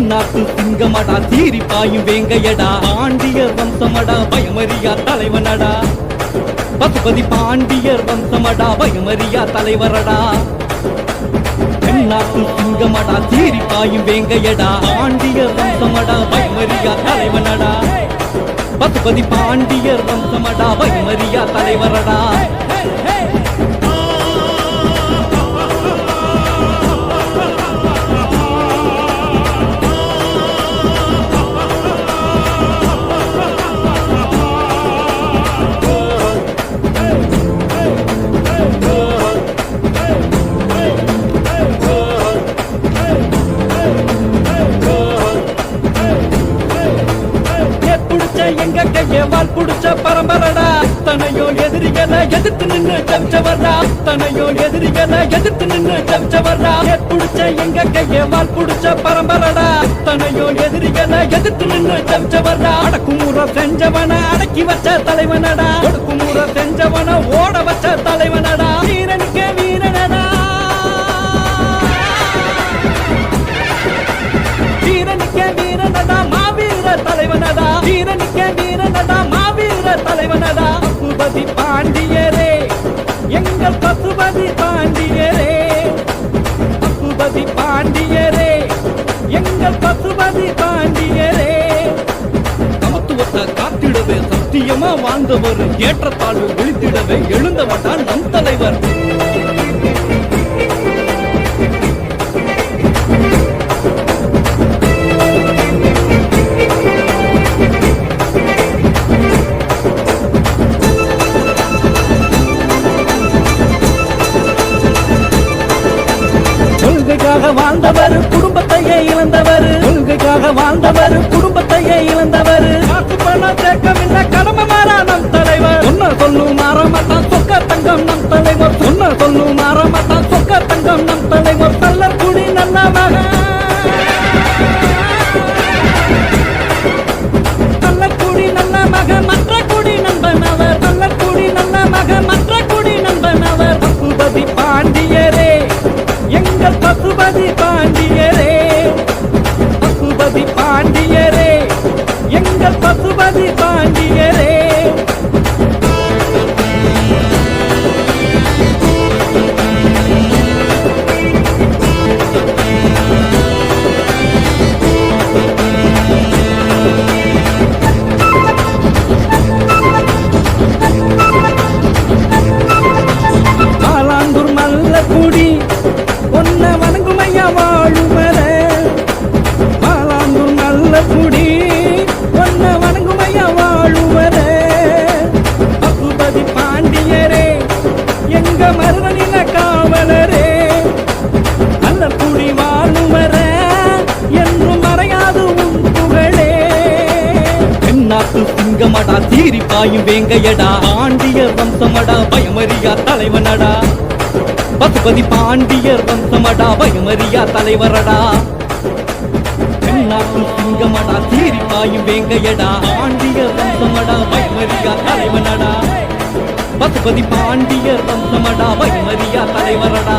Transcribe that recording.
தென்னாட்டு சிங்கமடா தீரி பாயும் வேங்கையடா. பாண்டியர் வம்சமடா பயமறியா தலைவனடா. பசுபதி பாண்டியர் வம்சமடா பயமறியா தலைவரடா. தென்னாட்டு சிங்கமடா தீரி பாயும் வேங்கையடா. பாண்டியர் வம்சமடா பயமறியா தலைவனடா. பசுபதி பாண்டியர் வம்சமடா பயமறியா தலைவரடா. எங்க கைய புடிச்ச பரம்பரடா. அத்தனையோ எதிரிகளை எதிர்த்து நின்னு ஜம்சவர்டா அத்தனையோ எதிரிகளை எதிர்த்து நின்னு ஜம்சவர்டா புடிச்ச எங்க கைய புடிச்ச பரம்பரடா. அத்தனையோ எதிரிகளை எதிர்த்து நின்னு ஜம்சவர்டா அடக்குமுறை செஞ்சவன அடக்கி வச்ச தலைவனடா. ஒடுக்குமுறை செஞ்சவன ஓட வச்ச தலைவனடா. வீரனுக்கு வீரனடா. வீரனுக்கு வீரனடா. மாவீர தலைவனடா. பசுபதி பாண்டியரே எங்கள் பசுபதி பாண்டியரே பசுபதி பாண்டியரே எங்கள் பசுபதி பாண்டியரே சமத்துவத்தை காத்திடவே சத்தியமா வாழ்ந்தவர். ஏற்றத்தாழ்வு விழித்திடவே தான் நம் தலைவர். வாழ்ந்தவர் குடும்பத்தையே இழந்தவர். கொள்கைக்காக வாழ்ந்தவர் குடும்பத்தையே இழந்தவர். காசு பணம் சேர்க்கவில்லை எங்கள் பசுபதி பாண்டியரே தென்னாட்டு சிங்கமடா சீரி பாயும் வேங்கையடா. பாண்டியர் வம்சமடா பயமறியா தலைவனடா. பசுபதி பாண்டியர் வம்சமடா பயமறியா தலைவரடா. தென்னாட்டு சிங்கமடா சீரி பாயும் வேங்கையடா. பாண்டியர் வம்சமடா பயமறியா தலைவனடா. பசுபதி பாண்டியர் வம்சமடா பயமறியா தலைவரடா.